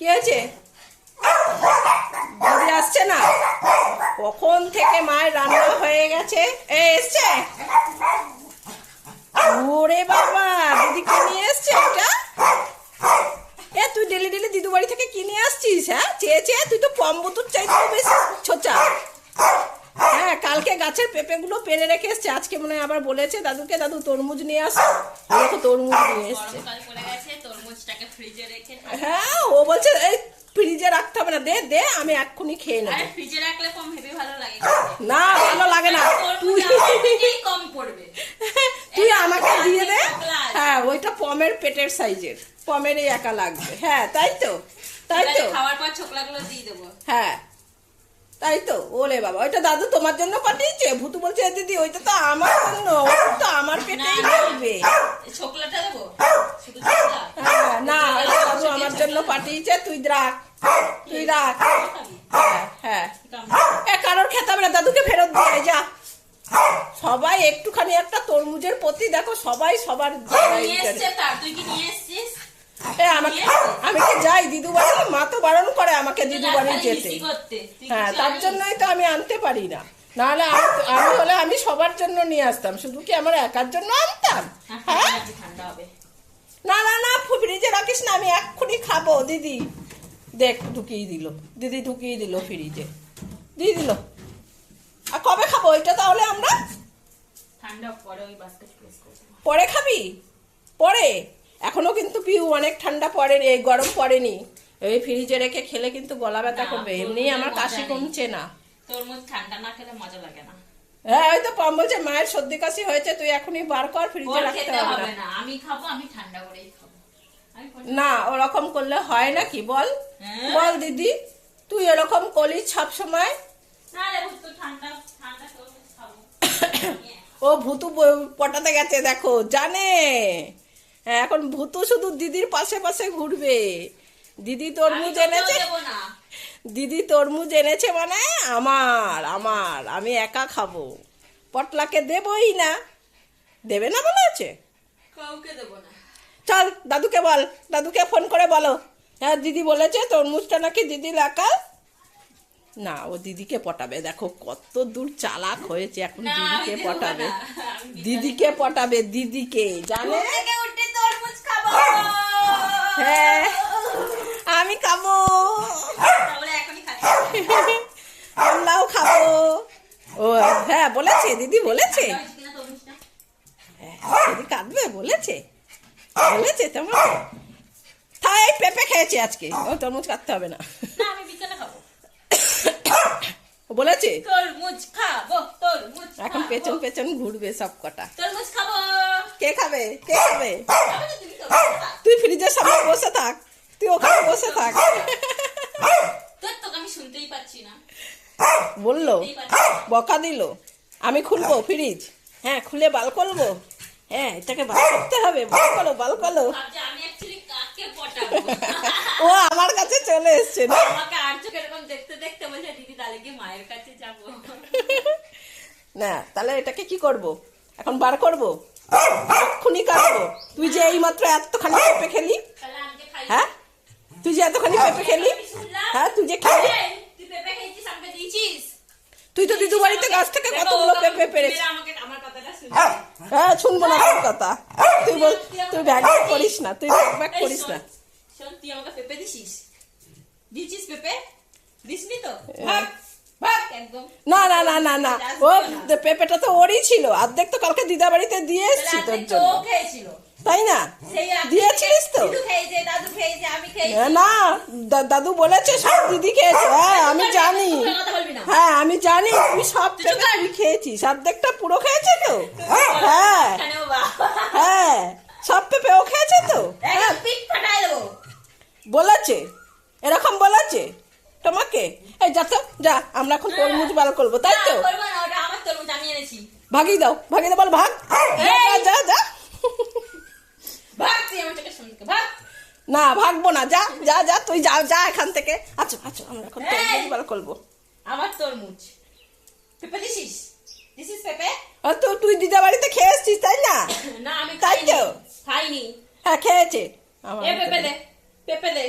কি হয়েছে? দিদি আসছে না? কখন থেকে মায়ের রান্না হয়ে গেছে? এ, এসছে? ওরে বাবা, দিদি কি নিয়ে এসছে এটা? এ, তুই ডেলি ডেলি দিদু বাড়ি থেকে কিনে আসছিস হ্যাঁ? চেয়ে চেয়ে তুই তো কম বুতুর চাইতেও বেশি ছোচা। হ্যাঁ কালকে গাছের পেঁপেগুলো পেরে রেখে এসছে। আজকে মনে হয় আবার বলেছে, দাদুকে, দাদু, তরমুজ নিয়ে আসো। দেখো, তরমুজ নিয়ে এসছে গরমকাল পড়ে গেছে তরমুজটাকে ফ্রিজে রেখে হ্যাঁ ও বলছে এই ফ্রিজে রাখতে হবে না দে দে আমি এক্ষুনি খেয়ে আরে ফ্রিজে রাখলে কম হেভি ভালো লাগে। না ভালো লাগে না। কম পড়বে তুই আমাকে দিয়ে দে। হ্যাঁ ওইটা পমের পেটের সাইজের। পমেরই একা লাগবে। হ্যাঁ তাই তো তাই তো। খাওয়ার পর ছোকলাগুলো দিয়ে দেবো। হ্যাঁ। তাই তো? ওলে বাবা ওইটা দাদু তোমার জন্য পাঠিয়েছে। ভুতু বলছে দিদি ওইটা তো আমার জন্য ওটা তো আমার পেটেই। লাগবে ছোকলাটা দেবো? হ্যাঁ না ওইটা দাদু আমার জন্য পাঠিয়েছে তুই রাখ তুই রাখ হ্যাঁ হ্যাঁ। কারোর খেতে হবে না দাদুকে ফেরত দিয়ে যা। সবাই একটুখানি একটা তরমুজের প্রতি দেখো সবাই সবার তুই কি নিয়ে এসছিস? আমাকে আমি কি যাই দিদু বাড়ি মা তো বারণ করে আমাকে দিদু বাড়ি যেতে। হ্যাঁ তার জন্যই তো আমি আনতে পারি না। নাহলে আমি হলে আমি সবার জন্য নিয়ে আসতাম শুধু কি আমার একার জন্য আনতাম? হ্যাঁ, না না না ফ্রিজে রাখিস না আমি এক্ষুনি খাব দিদি। দেখ ঢুকিয়ে দিল। দিদি ঢুকিয়ে দিল ফ্রিজে। দিয়ে দিল। আর কবে খাব? ওইটা তাহলে আমরা পরে খাবি? পরে? এখনও কিন্তু পিউ অনেক ঠান্ডা পড়েনি এই গরম পড়েনি। এই ফ্রিজে রেখে খেলে কিন্তু গলা ব্যথা করবে। এমনি আমার কাশি কমছে না। তরমুজ ঠান্ডা না খেলে মজা লাগে না। হ্যাঁ ওই তো পাম বলছে মায়ের সর্দি কাশি হয়েছে তুই এখনই বার কর ফ্রিজে রাখতে হবে হবে না। না আমি খাব আমি ঠান্ডা করেই খাব। না। ওরকম করলে হয় নাকি বল। হ্যাঁ? বল দিদি তুই এরকম করিস সব সময় ও ভুতু পটাতে গেছে দেখো জানে। হ্যাঁ, এখন ভুতু শুধু দিদির পাশে পাশে ঘুরবে। দিদি তরমুজ এনেছে? দিদি তরমুজ এনেছে মানে আমার আমার আমি একা খাব। পটলাকে দেবই না। দেবে না বলে আছে? কাউকে দেবো না। চল দাদুকে বল দাদুকে ফোন করে বলো। হ্যাঁ দিদি বলেছে তরমুজটা নাকি দিদি লাকাল না ও দিদিকে পটাবে। দেখো কত দূর চালাক হয়েছে এখন দিদিকে পটাবে। দিদিকে পটাবে দিদিকে জানে ঘুম থেকে উঠে তরমুজ খাব হ্যাঁ। আমি খাব। আমরাও খাব। ও হ্যাঁ বলেছে দিদি বলেছে? হ্যাঁ, দিদি কাঁদবে বলেছে। বলেছে তোমার তাই পেঁপে খেয়েছে আজকে। ও তরমুজ কাটতে হবে না। ও বলেছে তরমুজ খাব তরমুজ এখন পেছন পেছন ঘুরবে সব কটা। তরমুজ খাব। কে খাবে? কে খাবে। তুই ফ্রিজের সামনে বসে থাক। তুই ওখানে বসে থাক। তোর আমি শুনতেই পাচ্ছি না। বলল। বকা দিল। আমি খুলবো ফ্রিজ? হ্যাঁ খুলে বাল করব? হ্যাঁ এটাকে বাল করতে হবে। বাল করো বাল করো। ও আমার কাছে চলে এসছে। না আমাকে আর চোখ এরকম দেখতে দেখতে বলছে দিদি তাহলে কি মায়ের কাছে যাব না তাহলে এটাকে কি করব? এখন বার করব? এক্ষুনি কাটবো। তুই যে এইমাত্র এতখানি পেঁপে খেলি তাহলে আমাকে হ্যাঁ? তুই যে এতখানি পেঁপে খেলি হ্যাঁ তুই যে খেলি। এই, তুই তো দিদু বাড়িতে গাছ থেকে কতগুলো পেঁপে তো পেরেছিস আমাকে আমার কথাটা শুনছে হ্যাঁ শুনব না তোর কথা। তুই বল তুই ব্যাগ ব্যাগ করিস না তুই ব্যাগ ব্যাগ করিস না। শোন তুই আমাকে পেঁপে দিছিস? দিছিস পেঁপে? দিসনি তো? হ্যাঁ। না না না না না। ও পেঁপেটা তো ওরই ছিল। অর্ধেক তো কালকে দিদা বাড়িতে দিয়ে এসছি তোর জন্য। তাই না? দিয়েছিলিস তো? খেয়েছে খেয়েছে আমি খেয়েছি। হ্যাঁ, না দাদু বলেছে সব দিদি খেয়েছে। হ্যাঁ আমি জানি। হ্যাঁ আমি জানি তুমি সব পেঁপে। তুই খেয়েছিস। অর্ধেকটা পুরো খেয়েছে তো হ্যাঁ। এখানেও হ্যাঁ। সব পেঁপে ও খেয়েছে তো? হ্যাঁ। বলেছে এরকম বলেছে তোমাকে এই যা আমরা এখন তরমুজ বার করব তাই তো? ভাগিয়ে দাও ভাগিয়ে দাও বল ভাগ। যা, যা না ভাগবো না যা যা যা তুই যা যা এখান থেকে। আচ্ছা আচ্ছা আমরা এখন। তরমুজ বার করব। আমার তরমুজ। পেঁপে দিছিস? দিছিস পেঁপে? আর তো তুই দিদা বাড়িতে খেয়ে এসছিস তাই না? না আমি তাই তো। খাইনি হ্যাঁ খেয়েছে। আমার এ পেঁপে দে পেঁপে দে।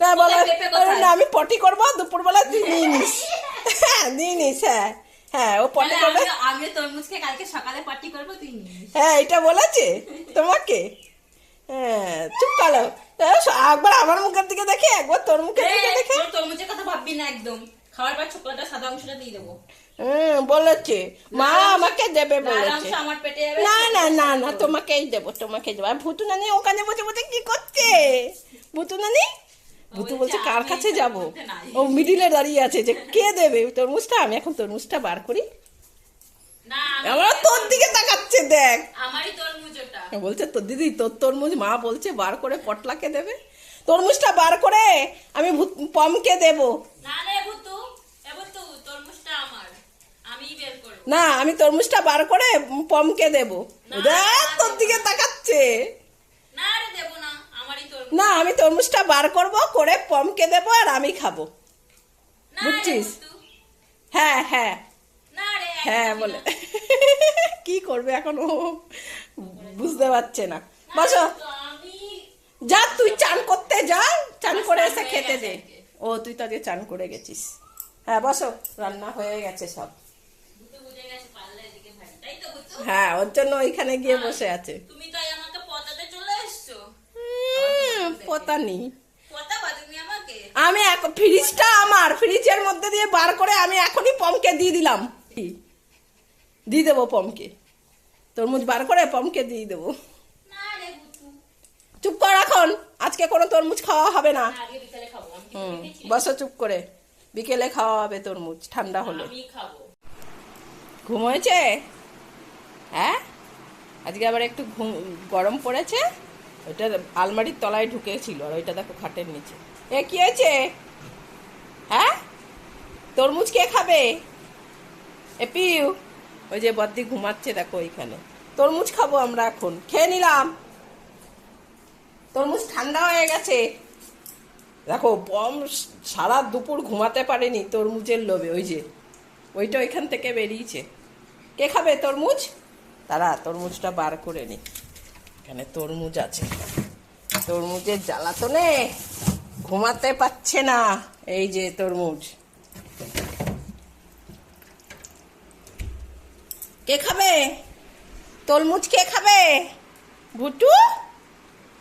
বলো না আমি পটি করব দুপুরবেলা তুই নিয়ে নিস। হ্যাঁ নিয়ে নিস হ্যাঁ। হ্যাঁ ও পটি করবে। তরমুজকে কালকে সকালে করব তুই হ্যাঁ এটা বলেছে তোমাকে। হ্যাঁ চুপ কালো একবার আমার মুখের দিকে দেখে একবার তোর মুখের দিকে দেখে। তোর তরমুজের কথা ভাববি না একদম। খাওয়ার পর ছোকলাটা সাদা অংশটা দিয়ে দেবো। হুম বলেছে। মা আমাকে দেবে বলেছে। পেটে না না না না তোমাকেই দেবো তোমাকেই দেবো। আর ভুতু নানি ওখানে বসে বসে কি করছে? ভুতু নানি ভুতু বলছে কার কাছে যাব? ও মিডিলে দাঁড়িয়ে আছে যে কে দেবে? তরমুজটা? আমি এখন তরমুজটা বার করি। আমরা তোর দিকে তাকাচ্ছে দেখ। বলছে তোর দিদি তোর তরমুজ মা বলছে বার করে পটলাকে দেবে। তরমুজটা বার করে আমি পমকে দেব। না আমি তরমুজটা বার করে পমকে দেব। দেখ তোর দিকে তাকাচ্ছে না রে দেবো না আমারই তরমুজ না আমি তরমুজটা বার করব করে পমকে দেব আর আমি খাব। বুঝছিস? হ্যাঁ হ্যাঁ। হ্যাঁ বলে। কি করবে এখন ও? বুঝতে পারছে না। বসো। যা তুই চান করতে যা। চান করে এসে খেতে দে। ও তুই তো আজকে চান করে গেছিস। হ্যাঁ বসো। রান্না হয়ে গেছে সব। হ্যাঁ ওর জন্য ওইখানে গিয়ে বসে আছে তুমি তাই আমাকে পতাতে চলে এসছো হুম, পতা নেই। আমি ফ্রিজটা আমার ফ্রিজের মধ্যে দিয়ে বার করে আমি এখনই পমকে দিয়ে দিলাম। দিয়ে দেবো পমকে। তরমুজ বার করে পমকে দিয়ে দেবো। চুপ কর এখন। আজকে কোনো তরমুজ খাওয়া হবে না। হুম? বসো চুপ করে। বিকেলে খাওয়া হবে তরমুজ ঠান্ডা হলে। ঘুম হয়েছে? হ্যাঁ? আজকে আবার একটু ঘুম গরম পড়েছে? ওইটা আলমারির তলায় ঢুকেছিল আর ওইটা দেখো খাটের নিচে। এ, কি হয়েছে? হ্যাঁ? তরমুজ কে খাবে? এ, পিউ। ওই যে বদ্দি ঘুমাচ্ছে দেখো ওইখানে। তরমুজ খাব আমরা এখন। খেয়ে নিলাম। তরমুজ ঠান্ডা হয়ে গেছে। দেখো, বম সারা দুপুর ঘুমাতে পারেনি তরমুজের লোভে। ওই যে, ওইটা ওইখান থেকে বেরিয়েছে। কে খাবে তরমুজ? তারা, তরমুজটা বার করে নি। এখানে তরমুজ আছে। তরমুজের জ্বালা তো জ্বালাতনে ঘুমাতে পাচ্ছে না। এই যে তরমুজ। কে খাবে? তরমুজ কে খাবে? ভুটু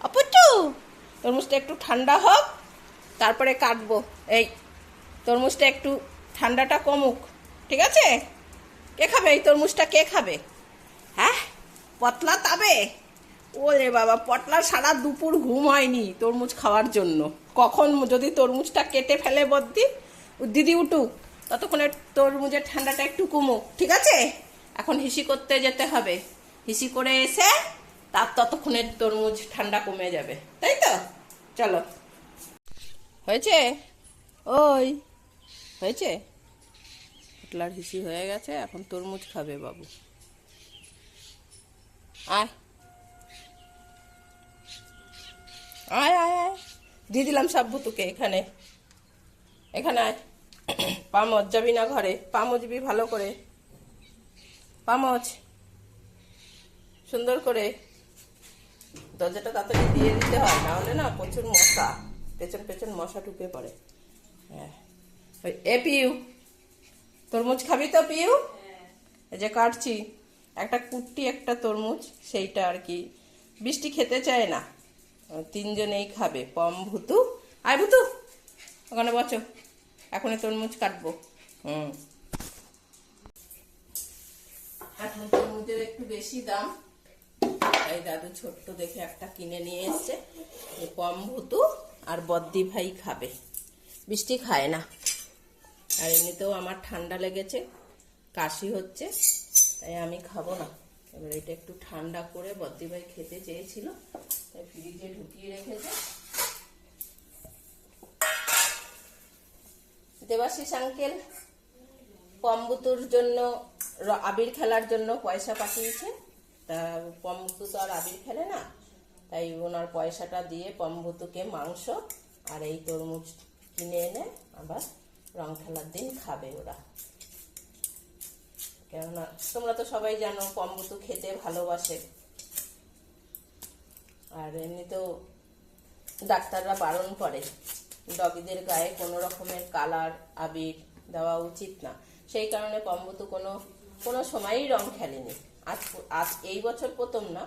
অপুটু তরমুজটা একটু ঠান্ডা হোক, তারপরে কাটবো। এই, তরমুজটা একটু ঠান্ডাটা কমুক, ঠিক আছে? কে খাবে? এই তরমুজটা কে খাবে? হ্যাঁ? পতলা তাবে? ওরে বাবা পটলা সারা দুপুর ঘুম হয়নি তরমুজ খাওয়ার জন্য। কখন যদি তরমুজটা কেটে ফেলে বদ্দি, দিদি উঠুক, ততক্ষণে তরমুজের ঠান্ডাটা একটু কমুক, ঠিক আছে? এখন হিসি করতে যেতে হবে। হিসি করে এসে তার ততক্ষণে তরমুজ ঠান্ডা কমে যাবে, তাই তো? চলো। হয়েছে? ওই, হয়েছে? পটলার হিসি হয়ে গেছে, এখন তরমুজ খাবে বাবু। আয়। আয় আয় আয়। দিয়ে দিলাম সব তোকে এখানে। এখানে আয়। পা মজ যাবি না ঘরে। পা মজবি ভালো করে। পা মজ। সুন্দর করে। দরজাটা তাড়াতাড়ি দিয়ে দিতে হয় না হলে না প্রচুর মশা, পেছন পেছন মশা ঢুকে পড়ে। হ্যাঁ। এ পিউ। তরমুজ খাবি তো, পিউ? যে কাটছি। একটা কুট্টি, একটা তরমুজ, সেইটা আর কি। বৃষ্টি খেতে চায় না। তিনজনেই খাবে, পম, ভুতু। আয় ভুতু, ওখানে বচো এখন এই তরমুজ কাটবো। হুম। এখন তরমুজের একটু বেশি দাম। এই দাদু ছোট্ট দেখে একটা কিনে নিয়ে এসছে। পম, ভুতু আর বদ্দি ভাই খাবে। বৃষ্টি খায় না। আর এমনিতেও আমার ঠান্ডা লেগেছে, কাশি হচ্ছে, তাই আমি খাব না। এবার এটা একটু ঠান্ডা করে বদ্দি ভাই খেতে চেয়েছিল, তাই ফ্রিজে ঢুকিয়ে রেখেছে। দেবাশিস আঙ্কেল, পম্বুতুর জন্য আবির খেলার জন্য পয়সা পাঠিয়েছে। তা পম্বুতু তো আর আবির খেলে না, তাই ওনার পয়সাটা দিয়ে পম্বুতুকে মাংস আর এই তরমুজ কিনে এনে আবার রং খেলার দিন খাবে ওরা। কেননা তোমরা তো সবাই জানো পম্বুতু খেতে ভালোবাসে। আর এমনিতেও ডাক্তাররা বারণ করে, ডগিদের গায়ে কোনো রকমের কালার, আবির দেওয়া উচিত না। সেই কারণে পম্বতু কোনো কোনো সময়ই রং খেলেনি। আজ আজ এই বছর প্রথম না,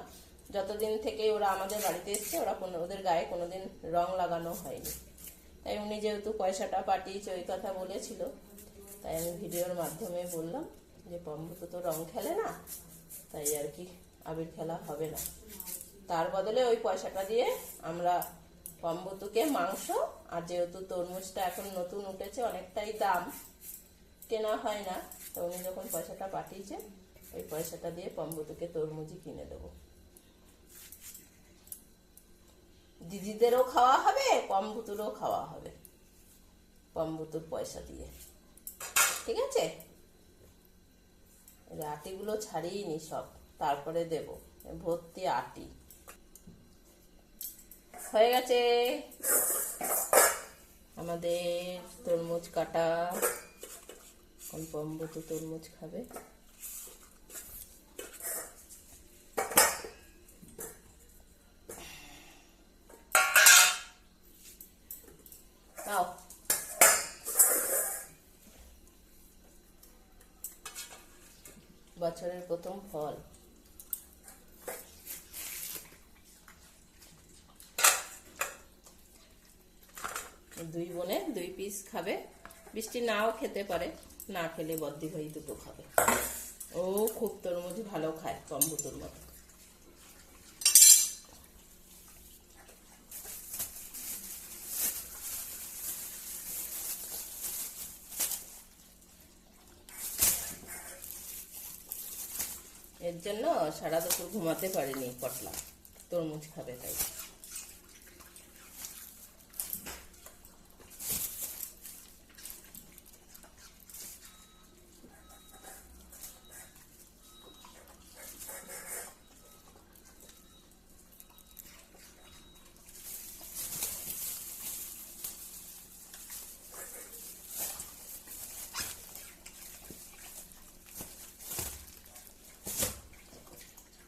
যতদিন থেকে ওরা আমাদের বাড়িতে এসছে, ওরা কোনো, ওদের গায়ে কোনোদিন রং লাগানো হয়নি। তাই উনি যেহেতু পয়সাটা পাঠিয়েছে ওই কথা বলেছিল, তাই আমি ভিডিওর মাধ্যমে বললাম। যে পম্বতু তো রং খেলে না, তাই আর কি আবির খেলা হবে না। তার বদলে ওই পয়সাটা দিয়ে আমরা পম্বতুকে মাংস আর যেহেতু তরমুজটা এখন নতুন উঠেছে, অনেকটাই দাম, কেনা হয় না। তো উনি যখন পয়সাটা পাঠিয়েছে, ওই পয়সাটা দিয়ে পম্বতুকে তরমুজই কিনে দেবো। দিদিদেরও খাওয়া হবে, পম্বুতুরও খাওয়া হবে, পম্বুতুর পয়সা দিয়ে। ঠিক আছে? আটিগুলো ছাড়িয়ে নি সব, তারপরে দেব। ভর্তি আটি। হয়ে গেছে। আমাদের তরমুজ কাটা। এখন পম্বতু তরমুজ খাবে নাও প্রথম ফল। দুই বোনে দুই পিস খাবে। বৃষ্টি নাও খেতে পারে, না খেলে বদ্দি ভাই দুটো খাবে। ও খুব তরমুজ ভালো খায় কম্বুতুর মতো এর জন্য সারা দুপুর ঘুমাতে পারিনি পটলা। তরমুজ খাবে তাই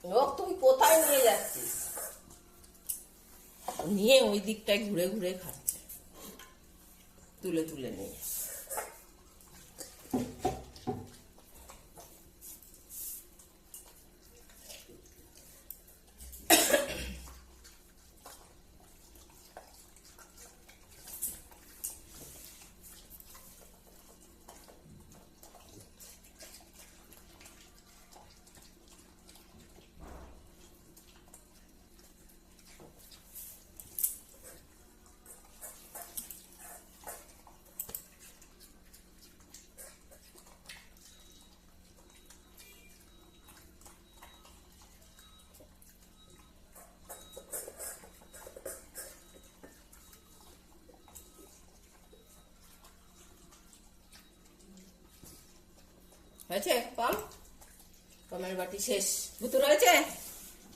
ও নিয়ে ওই দিকটায় ঘুরে ঘুরে খাচ্ছে। তুলে তুলে নিয়ে। হয়েছে? কম? কমের বাটি শেষ। ভুতু রয়েছে?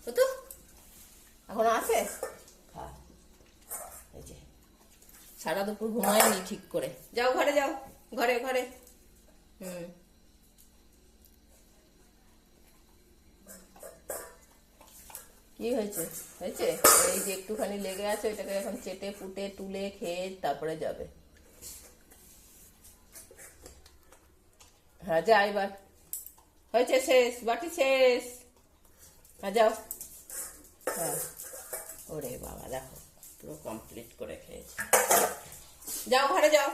ভুতু এখন আছে? সারা দুপুর ঘুমায়নি ঠিক করে। যাও ঘরে যাও। ঘরে ঘরে। হুম। কি হয়েছে? হয়েছে? এই যে একটুখানি লেগে আছে, ওইটাকে এখন চেটে ফুটে তুলে, খেয়ে তারপরে যাবে। হ্যাঁ যা এবার হয়েছে শেষ বাটি শেষ। হ্যাঁ যাও হ্যাঁ। ওরে বাবা, দেখো, পুরো কমপ্লিট করে খেয়েছে। যাও, ঘরে যাও।